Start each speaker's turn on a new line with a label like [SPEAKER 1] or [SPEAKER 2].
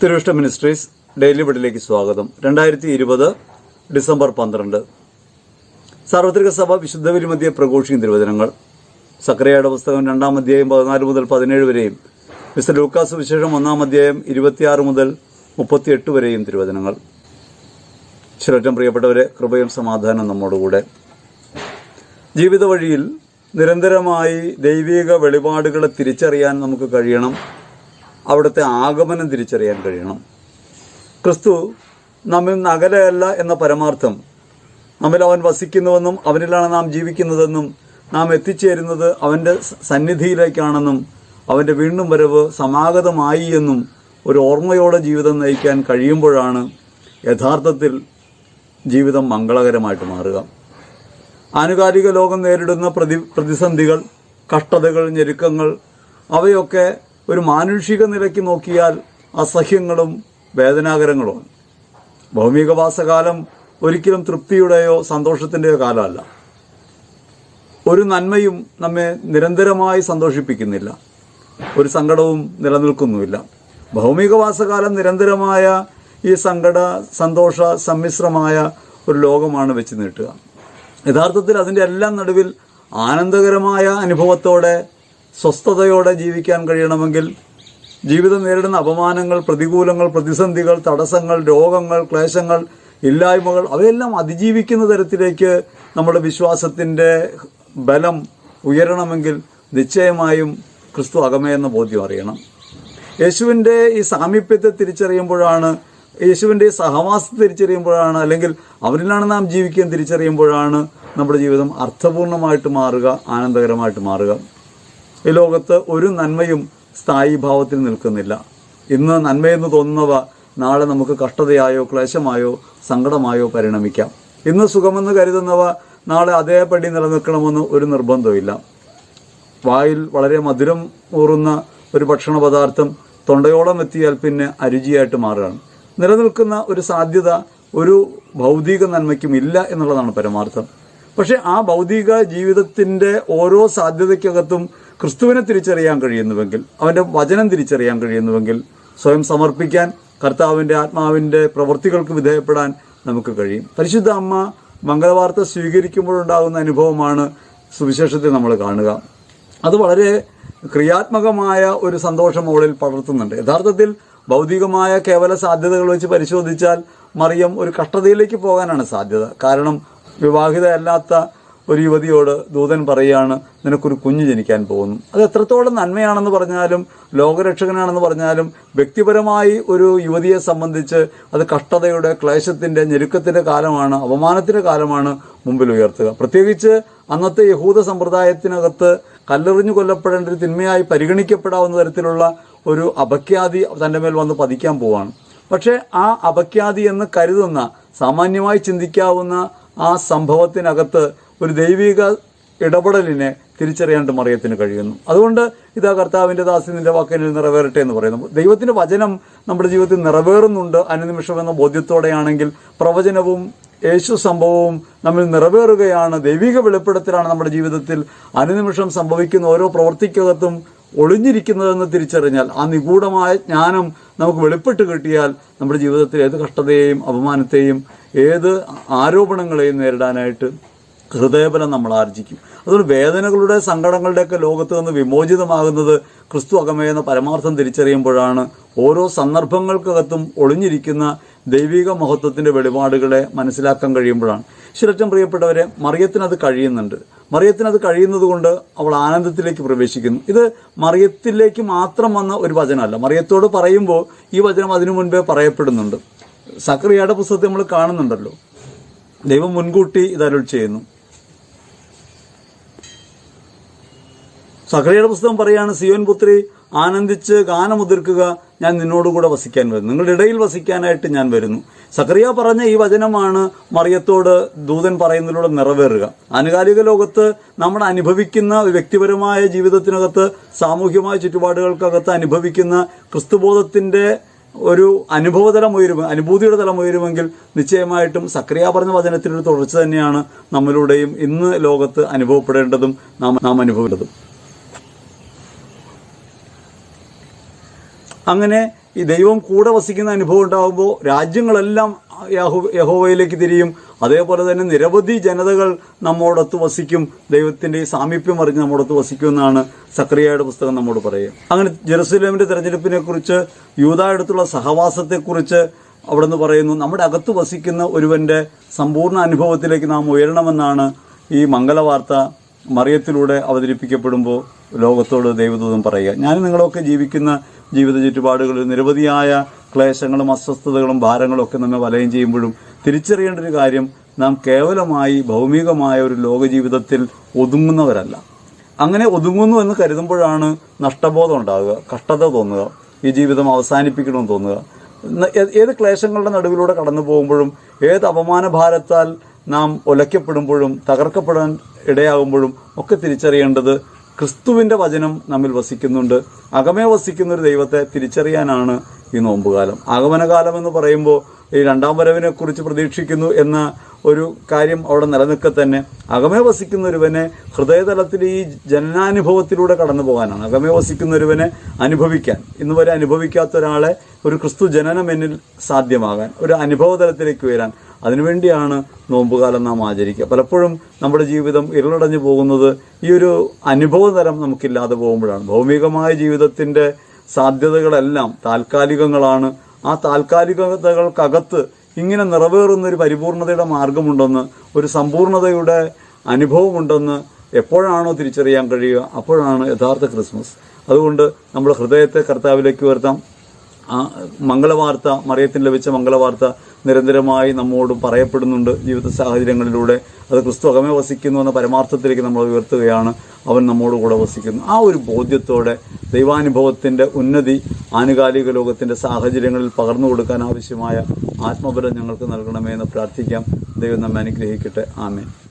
[SPEAKER 1] തിരുവിഷ്ട ministries daily വിടിലേക്ക് സ്വാഗതം. രണ്ടായിരത്തി ഇരുപത് ഡിസംബർ പന്ത്രണ്ട്. സാർവത്രിക സഭ വിശുദ്ധ വിരുമധ്യ പ്രഘോഷിക്കും തിരുവചനങ്ങൾ. സക്രിയയുടെ പുസ്തകം രണ്ടാം അധ്യായം പതിനാല് മുതൽ പതിനേഴ് വരെയും മിസ്റ്റർ ലൂക്കാസ് വിശേഷം ഒന്നാം അധ്യായം ഇരുപത്തിയാറ് മുതൽ മുപ്പത്തിയെട്ട് വരെയും തിരുവചനങ്ങൾ. ചിലറ്റം പ്രിയപ്പെട്ടവരെ കൃപയും സമാധാനം നമ്മോടുകൂടെ. ജീവിത വഴിയിൽ നിരന്തരമായി ദൈവിക വെളിപാടുകളെ തിരിച്ചറിയാൻ നമുക്ക് കഴിയണം. അവിടുത്തെ ആഗമനം തിരിച്ചറിയാൻ കഴിയണം. ക്രിസ്തു നമ്മിൽ നഗരയല്ല എന്ന പരമാർത്ഥം നമ്മിൽ അവൻ വസിക്കുന്നുവെന്നും അവനിലാണ് നാം ജീവിക്കുന്നതെന്നും നാം എത്തിച്ചേരുന്നത് അവന്റെ സന്നിധിയിലേക്കാണെന്നും അവന്റെ വീണ്ടും വരവ് സമാഗതമായി എന്നും ഒരു ഓർമ്മയോടെ ജീവിതം നയിക്കാൻ കഴിയുമ്പോഴാണ് യഥാർത്ഥത്തിൽ ജീവിതം മംഗളകരമായിട്ട് മാറുക. ആനുകാലിക ലോകം നേരിടുന്ന പ്രതി പ്രതിസന്ധികൾ കഷ്ടതകൾ ഞെരുക്കങ്ങൾ അവയൊക്കെ ഒരു മാനുഷിക നിലയ്ക്ക് നോക്കിയാൽ അസഹ്യങ്ങളും വേദനാകരങ്ങളുമാണ് ഭൗമികവാസകാലം ഒരിക്കലും തൃപ്തിയുടെയോ സന്തോഷത്തിന്റെയോ കാലമല്ല. ഒരു നന്മയും നമ്മെ നിരന്തരമായി സന്തോഷിപ്പിക്കുന്നില്ല. ഒരു സങ്കടവും നിലനിൽക്കുന്നുമില്ല. ഭൗമികവാസകാലം നിരന്തരമായ ഈ സങ്കട സന്തോഷ സമ്മിശ്രമായ ഒരു ലോകമാണ് വെച്ച് നീട്ടുക. യഥാർത്ഥത്തിൽ അതിന്റെ എല്ലാം നടുവിൽ ആനന്ദകരമായ അനുഭവത്തോടെ സ്വസ്ഥതയോടെ ജീവിക്കാൻ കഴിയണമെങ്കിൽ ജീവിതം നേരിടുന്ന അപമാനങ്ങൾ പ്രതികൂലങ്ങൾ പ്രതിസന്ധികൾ തടസ്സങ്ങൾ രോഗങ്ങൾ ക്ലേശങ്ങൾ ഇല്ലായ്മകൾ അവയെല്ലാം അതിജീവിക്കുന്ന തരത്തിലേക്ക് നമ്മുടെ വിശ്വാസത്തിന്റെ ബലം ഉയരണമെങ്കിൽ നിശ്ചയമായും ക്രിസ്തു അകമേ എന്ന ബോധ്യം അറിയണം. യേശുവിന്റെ ഈ സാമീപ്യത്തെ തിരിച്ചറിയുമ്പോഴാണ് യേശുവിന്റെ സഹവാസത്തെ തിരിച്ചറിയുമ്പോഴാണ് അല്ലെങ്കിൽ അവരിലാണ് നാം ജീവിക്കാൻ തിരിച്ചറിയുമ്പോഴാണ് നമ്മുടെ ജീവിതം അർത്ഥപൂർണമായിട്ട് മാറുക ആനന്ദകരമായിട്ട് മാറുക. ഈ ലോകത്ത് ഒരു നന്മയും സ്ഥായി ഭാവത്തിൽ നിൽക്കുന്നില്ല. ഇന്ന് നന്മയെന്ന് തോന്നുന്നവ നാളെ നമുക്ക് കഷ്ടതയായോ ക്ലേശമായോ സങ്കടമായോ പരിണമിക്കാം. ഇന്ന് സുഖമെന്ന് കരുതുന്നവ നാളെ അതേപടി നിലനിൽക്കണമെന്ന് ഒരു നിർബന്ധമില്ല വായിൽ വളരെ മധുരം ഊറുന്ന ഒരു ഭക്ഷണ പദാർത്ഥം തൊണ്ടയോളം എത്തിയാൽ പിന്നെ അരുചിയായിട്ട് മാറുകയാണ്. നിലനിൽക്കുന്ന ഒരു സാധ്യത ഒരു ഭൗതിക നന്മയ്ക്കും ഇല്ല എന്നുള്ളതാണ് പരമാർത്ഥം. പക്ഷേ ആ ഭൗതിക ജീവിതത്തിന്റെ ഓരോ സാധ്യതയ്ക്കകത്തും ക്രിസ്തുവിനെ തിരിച്ചറിയാൻ കഴിയുന്നുവെങ്കിൽ അവന്റെ വചനം തിരിച്ചറിയാൻ കഴിയുന്നുവെങ്കിൽ സ്വയം സമർപ്പിക്കാൻ കർത്താവിന്റെ ആത്മാവിന്റെ പ്രവൃത്തികൾക്ക് വിധേയപ്പെടാൻ നമുക്ക് കഴിയും. പരിശുദ്ധ അമ്മ മംഗളവാർത്ത സ്വീകരിക്കുമ്പോഴുണ്ടാകുന്ന അനുഭവമാണ് സുവിശേഷത്തിൽ നമ്മൾ കാണുക. അത് വളരെ ക്രിയാത്മകമായ ഒരു സന്തോഷം അവളിൽ പടർത്തുന്നുണ്ട് യഥാർത്ഥത്തിൽ ഭൗതികമായ കേവല സാധ്യതകൾ വെച്ച് പരിശോധിച്ചാൽ മറിയം ഒരു കഷ്ടതയിലേക്ക് പോകാനാണ് സാധ്യത. കാരണം വിവാഹിതയല്ലാത്ത ഒരു യുവതിയോട് ദൂതൻ പറയുകയാണ് നിനക്കൊരു കുഞ്ഞ് ജനിക്കാൻ പോകുന്നു. അത് എത്രത്തോളം നന്മയാണെന്ന് പറഞ്ഞാലും ലോകരക്ഷകനാണെന്ന് പറഞ്ഞാലും വ്യക്തിപരമായി ഒരു യുവതിയെ സംബന്ധിച്ച് അത് കഷ്ടതയുടെ ക്ലേശത്തിന്റെ ഞെരുക്കത്തിന്റെ കാലമാണ് അപമാനത്തിന്റെ കാലമാണ് മുമ്പിൽ ഉയർത്തുക. പ്രത്യേകിച്ച് അന്നത്തെ യഹൂദ സമ്പ്രദായത്തിനകത്ത് കല്ലെറിഞ്ഞു കൊല്ലപ്പെടേണ്ട ഒരു തിന്മയായി പരിഗണിക്കപ്പെടാവുന്ന തരത്തിലുള്ള ഒരു അപഖ്യാതി തന്റെ മേൽ വന്ന് പതിക്കാൻ പോവാണ്. പക്ഷേ ആ അപഖ്യാതി എന്ന് കരുതുന്ന സാമാന്യമായി ചിന്തിക്കാവുന്ന ആ സംഭവത്തിനകത്ത് ഒരു ദൈവിക ഇടപെടലിനെ തിരിച്ചറിയാണ്ട് മറിയത്തിന് കഴിയുന്നു. അതുകൊണ്ട് ഇതാ കർത്താവിന്റെ ദാസി നിന്റെ വാക്കിനിൽ നിറവേറട്ടെ എന്ന് പറയുന്നു. ദൈവത്തിന്റെ വചനം നമ്മുടെ ജീവിതത്തിൽ നിറവേറുന്നുണ്ട്. അനുനിമിഷം എന്ന ബോധ്യത്തോടെയാണെങ്കിൽ പ്രവചനവും യേശു സംഭവവും നമ്മിൽ നിറവേറുകയാണ്. ദൈവിക വെളിപ്പെടുത്തലാണ് നമ്മുടെ ജീവിതത്തിൽ അനുനിമിഷം സംഭവിക്കുന്ന ഓരോ പ്രവർത്തിക്കകത്തും ഒളിഞ്ഞിരിക്കുന്നതെന്ന് തിരിച്ചറിഞ്ഞാൽ ആ നിഗൂഢമായ ജ്ഞാനം നമുക്ക് വെളിപ്പെട്ട് കിട്ടിയാൽ നമ്മുടെ ജീവിതത്തിൽ ഏത് കഷ്ടതയെയും അപമാനത്തെയും ഏത് ആരോപണങ്ങളെയും നേരിടാനായിട്ട് ഹൃദയബലം നമ്മൾ ആർജിക്കും. അതുകൊണ്ട് വേദനകളുടെ സങ്കടങ്ങളുടെയൊക്കെ ലോകത്ത് നിന്ന് വിമോചിതമാകുന്നത് ക്രിസ്തു അകമയെന്ന പരമാർത്ഥം തിരിച്ചറിയുമ്പോഴാണ് ഓരോ സന്ദർഭങ്ങൾക്കകത്തും ഒളിഞ്ഞിരിക്കുന്ന ദൈവിക മഹത്വത്തിന്റെ വെളിപാടുകളെ മനസ്സിലാക്കാൻ കഴിയുമ്പോഴാണ്. ശിരറ്റം പ്രിയപ്പെട്ടവരെ മറിയത്തിനത് കഴിയുന്നുണ്ട്. മറിയത്തിനത് കഴിയുന്നത് കൊണ്ട് അവൾ ആനന്ദത്തിലേക്ക് പ്രവേശിക്കുന്നു. ഇത് മറിയത്തിലേക്ക് മാത്രം വന്ന ഒരു വചനമല്ല. മറിയത്തോട് പറയുമ്പോൾ ഈ വചനം അതിനു മുൻപേ പറയപ്പെടുന്നുണ്ട്. സക്രിയയുടെ പുസ്തകത്തെ നമ്മൾ കാണുന്നുണ്ടല്ലോ. ദൈവം മുൻകൂട്ടി ഇത് അരുൾ ചെയ്യുന്നു. സഖറിയുടെ പുസ്തകം പറയാണ് സിയോൻ പുത്രി ആനന്ദിച്ച് ഗാനമുതിർക്കുക ഞാൻ നിന്നോടുകൂടെ വസിക്കാൻ വരുന്നു. നിങ്ങളുടെ ഇടയിൽ വസിക്കാനായിട്ട് ഞാൻ വരുന്നു. സക്രിയ പറഞ്ഞ ഈ വചനമാണ് മറിയത്തോട് ദൂതൻ പറയുന്നതിലൂടെ നിറവേറുക. ആനുകാലിക ലോകത്ത് നമ്മൾ അനുഭവിക്കുന്ന വ്യക്തിപരമായ ജീവിതത്തിനകത്ത് സാമൂഹ്യമായ ചുറ്റുപാടുകൾക്കകത്ത് അനുഭവിക്കുന്ന ക്രിസ്തുബോധത്തിന്റെ ഒരു അനുഭവതലം ഉയരും അനുഭൂതിയുടെ തലം ഉയരുമെങ്കിൽ നിശ്ചയമായിട്ടും സക്രിയ പറഞ്ഞ വചനത്തിനൊരു തുടർച്ച തന്നെയാണ് നമ്മളുടെയും ഇന്ന് ലോകത്ത് അനുഭവപ്പെടേണ്ടതും നാം നാം അനുഭവേണ്ടതും അങ്ങനെ ഈ ദൈവം കൂടെ വസിക്കുന്ന അനുഭവം ഉണ്ടാകുമ്പോൾ രാജ്യങ്ങളെല്ലാം യഹോ- യഹോവയിലേക്ക് തിരിയും. അതേപോലെ തന്നെ നിരവധി ജനതകൾ നമ്മോടൊത്ത് വസിക്കും. ദൈവത്തിന്റെ ഈ സാമീപ്യം അറിഞ്ഞ് നമ്മോടൊത്ത് വസിക്കുമെന്നാണ് സക്രിയയുടെ പുസ്തകം നമ്മോട് പറയുക. അങ്ങനെ ജെറുസലേമിന്റെ തിരഞ്ഞെടുപ്പിനെക്കുറിച്ച് യൂതായടുത്തുള്ള സഹവാസത്തെക്കുറിച്ച് അവിടെ നിന്ന് പറയുന്നു നമ്മുടെ അകത്ത് വസിക്കുന്ന ഒരുവന്റെ സമ്പൂർണ അനുഭവത്തിലേക്ക് നാം ഉയരണമെന്നാണ് ഈ മംഗളവാർത്ത മറിയത്തിലൂടെ അവതരിപ്പിക്കപ്പെടുമ്പോൾ ലോകത്തോട് ദൈവദൂതം പറയുക. ഞാൻ നിങ്ങളൊക്കെ ജീവിക്കുന്ന ജീവിത ചുറ്റുപാടുകളിൽ നിരവധിയായ ക്ലേശങ്ങളും അസ്വസ്ഥതകളും ഭാരങ്ങളും ഒക്കെ നമ്മെ വലയം ചെയ്യുമ്പോഴും തിരിച്ചറിയേണ്ട ഒരു കാര്യം നാം കേവലമായി ഭൗമികമായ ഒരു ലോക ജീവിതത്തിൽ ഒതുങ്ങുന്നവരല്ല. അങ്ങനെ ഒതുങ്ങുന്നു എന്ന് കരുതുമ്പോഴാണ് നഷ്ടബോധം ഉണ്ടാകുക കഷ്ടത തോന്നുക ഈ ജീവിതം അവസാനിപ്പിക്കണമെന്ന് തോന്നുക. ഏത് ക്ലേശങ്ങളുടെ നടുവിലൂടെ കടന്നു പോകുമ്പോഴും ഏത് അപമാനഭാരത്താൽ നാം ഒലയ്ക്കപ്പെടുമ്പോഴും തകർക്കപ്പെടാൻ ഇടയാകുമ്പോഴും ഒക്കെ തിരിച്ചറിയേണ്ടത് ക്രിസ്തുവിന്റെ വചനം നമ്മിൽ വസിക്കുന്നുണ്ട്. അകമേ വസിക്കുന്ന ഒരു ദൈവത്തെ തിരിച്ചറിയാനാണ് ഈ നോമ്പുകാലം. ആഗമനകാലം എന്ന് പറയുമ്പോൾ ഈ രണ്ടാം വരവിനെ കുറിച്ച് പ്രതീക്ഷിക്കുന്നു എന്ന ഒരു കാര്യം അവിടെ നിലനിൽക്കെ തന്നെ. അകമേ വസിക്കുന്നൊരുവനെ ഹൃദയതലത്തിൽ ഈ ജനനാനുഭവത്തിലൂടെ കടന്നു പോകാനാണ്. അകമേ വസിക്കുന്നൊരുവനെ അനുഭവിക്കാൻ. ഇന്ന് വരെ അനുഭവിക്കാത്ത ഒരാളെ ഒരു ക്രിസ്തു ജനനം എന്നിൽ സാധ്യമാകാൻ ഒരു അനുഭവതലത്തിലേക്ക് ഉയരാൻ അതിനുവേണ്ടിയാണ് നോമ്പുകാലം നാം ആചരിക്കുക. പലപ്പോഴും നമ്മുടെ ജീവിതം ഇരുളടഞ്ഞു പോകുന്നത് ഈ ഒരു അനുഭവതരം നമുക്കില്ലാതെ പോകുമ്പോഴാണ്. ഭൗമികമായ ജീവിതത്തിന്റെ സാധ്യതകളെല്ലാം താൽക്കാലികങ്ങളാണ്. ആ താൽക്കാലികതകൾക്കകത്ത് ഇങ്ങനെ നിറവേറുന്ന ഒരു പരിപൂർണതയുടെ മാർഗമുണ്ടെന്ന് ഒരു സമ്പൂർണതയുടെ അനുഭവമുണ്ടെന്ന് എപ്പോഴാണോ തിരിച്ചറിയാൻ കഴിയുക അപ്പോഴാണ് യഥാർത്ഥ ക്രിസ്മസ്. അതുകൊണ്ട് നമ്മുടെ ഹൃദയത്തെ കർത്താവിലേക്ക് ഉയർത്താം. ആ മംഗളവാർത്ത മറിയത്തിന് ലഭിച്ച മംഗളവാർത്ത നിരന്തരമായി നമ്മോട് പറയപ്പെടുന്നുണ്ട് ജീവിത സാഹചര്യങ്ങളിലൂടെ. അത് ക്രിസ്തു അകമേ വസിക്കുന്നു എന്ന പരമാർത്ഥത്തിലേക്ക് നമ്മൾ ഉയർത്തുകയാണ്. അവൻ നമ്മോട് കൂടെ വസിക്കുന്നു. ആ ഒരു ബോധ്യത്തോടെ ദൈവാനുഭവത്തിന്റെ ഉന്നതി ആനുകാലിക ലോകത്തിന്റെ സാഹചര്യങ്ങളിൽ പകർന്നു കൊടുക്കാൻ ആവശ്യമായ ആത്മബലം ഞങ്ങൾക്ക് നൽകണമേ എന്ന് പ്രാർത്ഥിക്കാം. ദൈവം നമ്മെ അനുഗ്രഹിക്കട്ടെ. ആമേൻ.